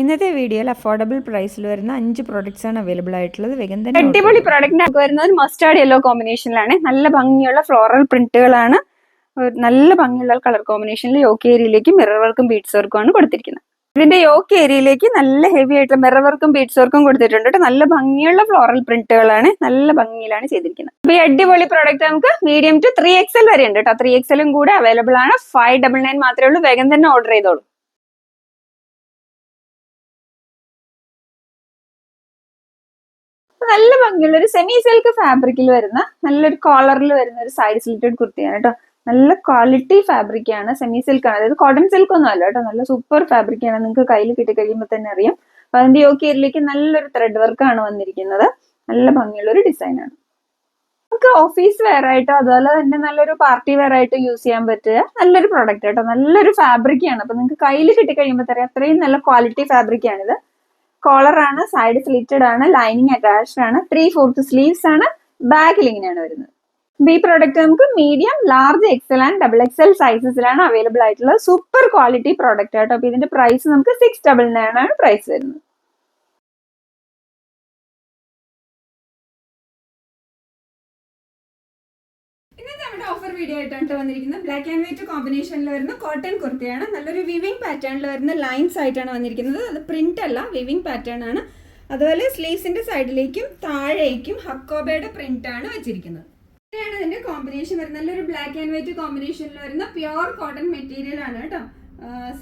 ഇന്നത്തെ വീഡിയോയിൽ അഫോർഡബിൾ പ്രൈസിൽ വരുന്ന അഞ്ച് പ്രോഡക്ട്സ് ആണ് അവൈലബിൾ ആയിട്ടുള്ളത്. വേഗം തന്നെ അടിപൊളി പ്രോഡക്റ്റ് നമുക്ക് വരുന്നത് മസ്റ്റാർഡ് യെല്ലോ കോമ്പിനേഷനിലാണ് നല്ല ഭംഗിയുള്ള ഫ്ലോറൽ പ്രിന്റുകളാണ് ഒരു നല്ല ഭംഗിയുള്ള കളർ കോമ്പിനേഷനിൽ യോക്ക് ഏരിയയിലേക്കും മിറർ വർക്കും ബീഡ്സ് വർക്കും ആണ് കൊടുത്തിരിക്കുന്നത്. ഇതിന്റെ യോക്ക് ഏരിയയിലേക്ക് നല്ല ഹെവി ആയിട്ടുള്ള മിറർ വർക്കും ബീഡ്സ് വർക്കും കൊടുത്തിട്ടുണ്ട് നല്ല ഭംഗിയുള്ള ഫ്ലോറൽ പ്രിന്റുകളാണ് നല്ല ഭംഗിയിലാണ് ചെയ്തിരിക്കുന്നത്. അപ്പൊ ഈ അടിപൊളി പ്രോഡക്റ്റ് നമുക്ക് മീഡിയം ടു ത്രീ എക്സൽ വരെ ഉണ്ട് കേട്ടോ. ത്രീ എക്സലും കൂടെ അവൈലബിൾ ആണ്. ഫൈവ് ഡബിൾ നയൻ മാത്രമേ ഉള്ളൂ. വേഗം തന്നെ ഓർഡർ ചെയ്തോളൂ. നല്ല ഭംഗിയുള്ള ഒരു സെമി സിൽക്ക് ഫാബ്രിക്കിൽ വരുന്ന നല്ലൊരു കോളറിൽ വരുന്ന ഒരു സൈഡ് സ്ലിറ്റഡ് കുർത്തിയാണ് കേട്ടോ നല്ല ക്വാളിറ്റി ഫാബ്രിക് ആണ് സെമി സിൽക്ക് ആണ്. അതായത് കോട്ടൺ സിൽക്ക് ഒന്നും അല്ല കേട്ടോ നല്ല സൂപ്പർ ഫാബ്രിക് ആണ് നിങ്ങൾക്ക് കയ്യിൽ കിട്ടി കഴിയുമ്പോൾ തന്നെ അറിയാം. അപ്പൊ അതിന്റെ യോക്കിയറിലേക്ക് നല്ലൊരു ത്രെഡ് വർക്ക് ആണ് വന്നിരിക്കുന്നത്. നല്ല ഭംഗിയുള്ള ഒരു ഡിസൈൻ ആണ്. നമുക്ക് ഓഫീസ് വെയർ ആയിട്ടോ അതുപോലെ തന്നെ നല്ലൊരു പാർട്ടി വെയർ ആയിട്ട് യൂസ് ചെയ്യാൻ പറ്റുക. നല്ലൊരു പ്രൊഡക്റ്റ് കേട്ടോ നല്ലൊരു ഫാബ്രിക് ആണ്. അപ്പൊ നിങ്ങൾക്ക് കയ്യിൽ കിട്ടി കഴിയുമ്പോൾ തന്നെ അത്രയും നല്ല ക്വാളിറ്റി ഫാബ്രിക് ആണിത്. കോളർ ആണ് സൈഡ് സ്ലിറ്റഡ് ആണ് ലൈനിങ് അറ്റാച്ച്ഡ് ആണ് ത്രീ ഫോർത്ത് സ്ലീവ്സ് ആണ് ബാക്കിൽ ഇങ്ങനെയാണ് വരുന്നത്. ബി പ്രോഡക്റ്റ് നമുക്ക് medium large XL and double XL സൈസസിലാണ് available ആയിട്ടുള്ള സൂപ്പർ ക്വാളിറ്റി പ്രോഡക്റ്റ് ആട്ടോ. അപ്പൊ ഇതിന്റെ പ്രൈസ് നമുക്ക് സിക്സ് ഡബിൾ നയൻ ആണ് പ്രൈസ് വരുന്നത്. ഓഫർ വീഡിയോ ആയിട്ടാണ് വന്നിരിക്കുന്നത്. ബ്ലാക്ക് ആൻഡ് വൈറ്റ് കോമ്പിനേഷനിൽ വരുന്ന കോട്ടൺ കുർത്തിയാണ്. നല്ലൊരു വിവിങ് പാറ്റേണിൽ വരുന്ന ലൈൻസ് ആയിട്ടാണ് വന്നിരിക്കുന്നത്. അത് പ്രിന്റ് അല്ല വിവിങ് പാറ്റേൺ ആണ്. അതുപോലെ സ്ലീവ്സിന്റെ സൈഡിലേക്കും താഴേക്കും ഹക്കോബയുടെ പ്രിന്റ് ആണ് വെച്ചിരിക്കുന്നത്. ഇങ്ങനെയാണ് ഇതിന്റെ കോമ്പിനേഷൻ വരുന്നത്. നല്ലൊരു ബ്ലാക്ക് ആൻഡ് വൈറ്റ് കോമ്പിനേഷനിൽ വരുന്ന പ്യുർ കോട്ടൺ മെറ്റീരിയൽ ആണ് കേട്ടോ.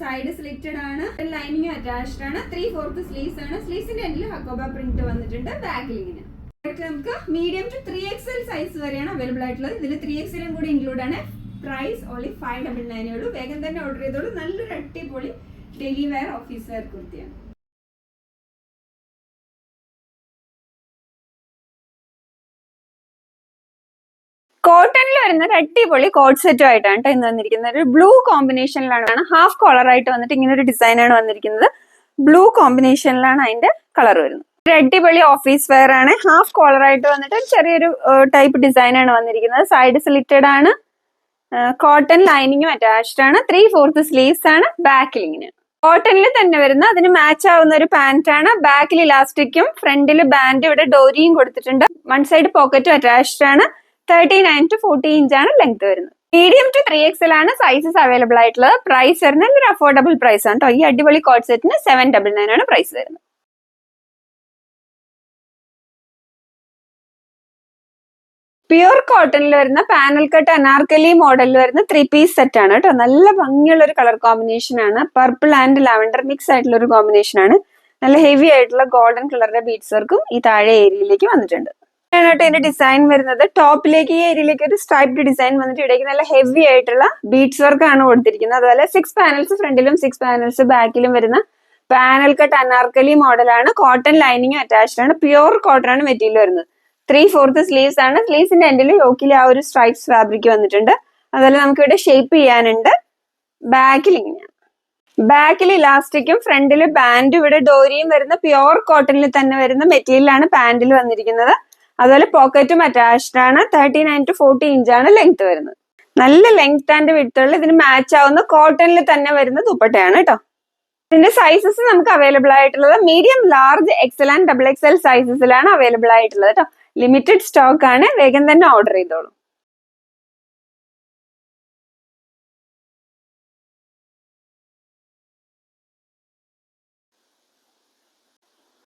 സൈഡ് സ്ലിറ്റഡ് ആണ്. ലൈനിങ് അറ്റാച്ച്ഡ് ആണ്. ത്രീ ഫോർത്ത് സ്ലീവ്സ് ആണ്. സ്ലീവ്സിന്റെ എൻഡിൽ ഹക്കോബ പ്രിന്റ് വന്നിട്ടുണ്ട്. ബാക്കിൽ നമുക്ക് medium to three XL size വരെയാണ് അവൈലബിൾ ആയിട്ടുള്ളത്. ഇതിൽ ത്രീ എക്സലും കൂടി ഇൻക്ലൂഡ് ആണ്. പ്രൈസ് ഓൺലി ഫൈവ് ഡബിൾ നയനേ ഉള്ളൂ. വേഗം തന്നെ ഓർഡർ ചെയ്തോളൂ. നല്ലൊരു അടിപൊളി ഡെയിലി വെയർ ഓഫീസ് വെയർ കുർത്തിയാണ്. കോട്ടണിൽ വരുന്ന ഒരു അടിപൊളി കോട്ട് സെറ്റും ആയിട്ടാണ് ഇന്ന് വന്നിരിക്കുന്നത്. ഒരു ബ്ലൂ കോമ്പിനേഷനിലാണ് ഹാഫ് കോളർ ആയിട്ട് വന്നിട്ട് ഇങ്ങനെ ഒരു ഡിസൈനാണ് വന്നിരിക്കുന്നത്. ബ്ലൂ കോമ്പിനേഷനിലാണ് അതിന്റെ കളർ വരുന്നത്. അടിപൊളി ഓഫീസ് വെയർ ആണ്. ഹാഫ് കോളർ ആയിട്ട് വന്നിട്ട് ചെറിയൊരു ടൈപ്പ് ഡിസൈൻ ആണ് വന്നിരിക്കുന്നത്. സൈഡ് സ്ലിറ്റഡ് ആണ്. കോട്ടൺ ലൈനിങ്ങും അറ്റാച്ച്ഡ് ആണ്. ത്രീ ഫോർത്ത് സ്ലീവ്സ് ആണ് ബാക്കിൽ കോട്ടണിൽ തന്നെ വരുന്ന അതിന് മാച്ച് ആവുന്ന ഒരു പാന്റ് ആണ്. ബാക്കിൽ ഇലാസ്റ്റിക്കും ഫ്രണ്ടിൽ ബാൻഡ് ഇവിടെ ഡോരിയും കൊടുത്തിട്ടുണ്ട്. വൺ സൈഡ് പോക്കറ്റും അറ്റാച്ച്ഡ് ആണ്. Thirty nine two forty inch ആണ് ലെങ്ത് വരുന്നത്. മീഡിയം ടു ത്രീ എക്സൽ ആണ് സൈസസ് അവൈലബിൾ ആയിട്ടുള്ളത്. പ്രൈസ് വരുന്നത് ഒരു അഫോർഡബിൾ പ്രൈസ് ആണ് കേട്ടോ ഈ അടിപൊളി കോട്ട് സെറ്റിന് സെവൻ ഡബിൾ നയൻ ആണ് പ്രൈസ് വരുന്നത്. പ്യുർ കോട്ടണിൽ വരുന്ന പാനൽ കട്ട് അനാർക്കലി മോഡലിൽ വരുന്ന ത്രീ പീസ് സെറ്റ് ആണ് കേട്ടോ. നല്ല ഭംഗിയുള്ള ഒരു കളർ കോമ്പിനേഷൻ ആണ്. പർപ്പിൾ ആൻഡ് ലാവൻഡർ മിക്സ് ആയിട്ടുള്ള ഒരു കോമ്പിനേഷൻ ആണ്. നല്ല ഹെവി ആയിട്ടുള്ള ഗോൾഡൻ കളറിന്റെ ബീഡ്സ് വർക്കും ഈ താഴെ ഏരിയയിലേക്ക് വന്നിട്ടുണ്ട്. ായിട്ട് ഇതിന്റെ ഡിസൈൻ വരുന്നത്. ടോപ്പിലേക്ക് ഈ ഏരിയയിലേക്ക് ഒരു സ്ട്രൈപ്ഡ് ഡിസൈൻ വന്നിട്ട് ഇടയ്ക്ക് നല്ല ഹെവി ആയിട്ടുള്ള ബീഡ്സ് വർക്ക് ആണ് കൊടുത്തിരിക്കുന്നത്. അതുപോലെ സിക്സ് പാനൽസ് ഫ്രണ്ടിലും സിക്സ് പാനൽസ് ബാക്കിലും വരുന്ന പാനൽ കട്ട് അനാർക്കലി മോഡലാണ് കോട്ടൺ ലൈനിങ് അറ്റാച്ച്ഡ് ആണ്. പ്യുവർ കോട്ടൺ ആണ് മെറ്റീരിയൽ വരുന്നത്. ത്രീ ഫോർത്ത് സ്ലീവ്സ് ആണ്. സ്ലീവ്സിന്റെ എൻഡിൽ യോക്കിൽ ആ ഒരു സ്ട്രൈപ്സ് ഫാബ്രിക് വന്നിട്ടുണ്ട്. അതുപോലെ നമുക്ക് ഇവിടെ ഷേപ്പ് ചെയ്യാനുണ്ട് ബാക്കിൽ ഇങ്ങനെയാണ് ബാക്കിൽ ഇലാസ്റ്റിക്കും ഫ്രണ്ടിൽ പാന്റ് ഇവിടെ ഡോരിയും വരുന്ന പ്യുവർ കോട്ടണിൽ തന്നെ വരുന്ന മെറ്റീരിയലാണ് പാൻറിൽ വന്നിരിക്കുന്നത്. അതുപോലെ പോക്കറ്റും അറ്റാച്ച്ഡ് ആണ്. തേർട്ടി നയൻ ടു ഫോർട്ടി ആണ് ലെങ്ത് വരുന്നത്. നല്ല ലെങ്ത് ആൻഡ് വിട്ടുള്ള ഇതിന് മാച്ച് ആവുന്ന കോട്ടണിൽ തന്നെ വരുന്ന ദുപ്പട്ടയാണ് കേട്ടോ ഇതിന്റെ സൈസസ് നമുക്ക് അവൈലബിൾ ആയിട്ടുള്ളത് medium large XL and double XL സൈസസിലാണ് available ആയിട്ടുള്ളത് കേട്ടോ ലിമിറ്റഡ് സ്റ്റോക്ക് ആണ് വേഗം തന്നെ ഓർഡർ ചെയ്തോളൂ.